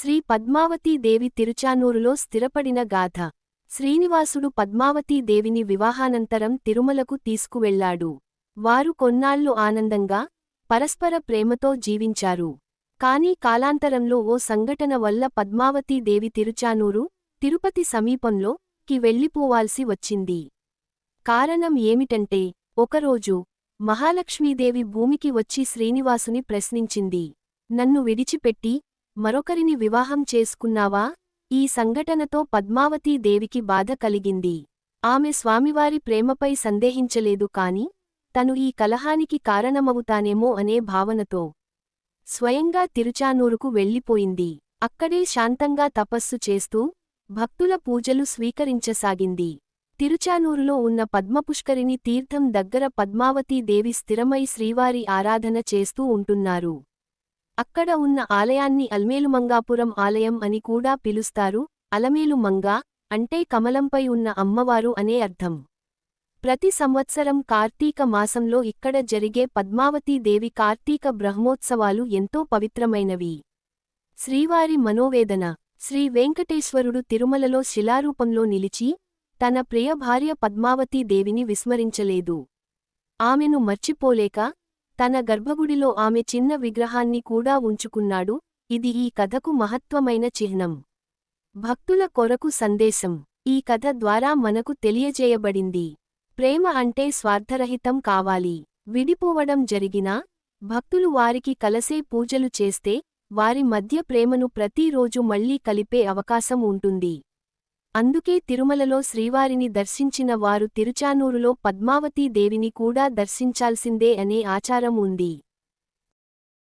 శ్రీ పద్మావతీదేవి తిరుచానూరులో స్థిరపడిన గాథ. శ్రీనివాసుడు పద్మావతీదేవిని వివాహానంతరం తిరుమలకు తీసుకువెళ్ళాడు వారు కొన్నాళ్ళు ఆనందంగా పరస్పర ప్రేమతో జీవించారు. కాని కాలాంతరంలో ఓ సంఘటన వల్ల పద్మావతీదేవి తిరుచానూరు తిరుపతి సమీపంలో కి వెళ్ళిపోవాల్సి వచ్చింది. కారణం ఏమిటంటే ఒకరోజు మహాలక్ష్మీదేవి భూమికి వచ్చి శ్రీనివాసుని ప్రశ్నించింది. నన్ను విడిచిపెట్టి మరొకరిని వివాహం చేసుకున్నావా? ఈ సంఘటనతో పద్మావతీదేవికి బాధ కలిగింది. ఆమె స్వామివారి ప్రేమపై సందేహించలేదు కాని తను ఈ కలహానికి కారణమవుతానేమో అనే భావనతో స్వయంగా తిరుచానూరుకు వెళ్ళిపోయింది. అక్కడే శాంతంగా తపస్సు చేస్తూ భక్తుల పూజలు స్వీకరించసాగింది. తిరుచానూరులో ఉన్న పద్మపుష్కరిణి తీర్థం దగ్గర పద్మావతీదేవి స్థిరమై శ్రీవారి ఆరాధన చేస్తూ ఉంటున్నారు. అక్కడ ఉన్న ఆలయాన్ని అల్మేలుమంగాపురం ఆలయం అని కూడా పిలుస్తారు. అలమేలుమంగా అంటే కమలంపై ఉన్న అమ్మవారు అనే అర్థం. ప్రతి సంవత్సరం కార్తీక మాసంలో ఇక్కడ జరిగే పద్మావతీదేవి కార్తీక బ్రహ్మోత్సవాలు ఎంతో పవిత్రమైనవి. శ్రీవారి మనోవేదన శ్రీ వెంకటేశ్వరుడు తిరుమలలో శిలారూపంలో నిలిచి తన ప్రియ భార్య పద్మావతీదేవిని విస్మరించలేదు. ఆమెను మర్చిపోలేక తన గర్భగుడిలో ఆమె చిన్న విగ్రహాన్ని కూడా ఉంచుకున్నాడు. ఇది ఈ కథకు మహత్వమైన చిహ్నం. భక్తుల కొరకు సందేశం. ఈ కథ ద్వారా మనకు తెలియజేయబడింది. ప్రేమ అంటే స్వార్థరహితం కావాలి. విడిపోవడం జరిగినా భక్తులు వారికి కలసే పూజలు చేస్తే వారి మధ్య ప్రేమను ప్రతిరోజు మళ్ళీ కలిపే అవకాశం ఉంటుంది. అందుకే తిరుమలలో శ్రీవారిని దర్శించిన వారు తిరుచానూరులో పద్మావతీదేవిని కూడా దర్శించాల్సిందే అనే ఆచారం ఉంది.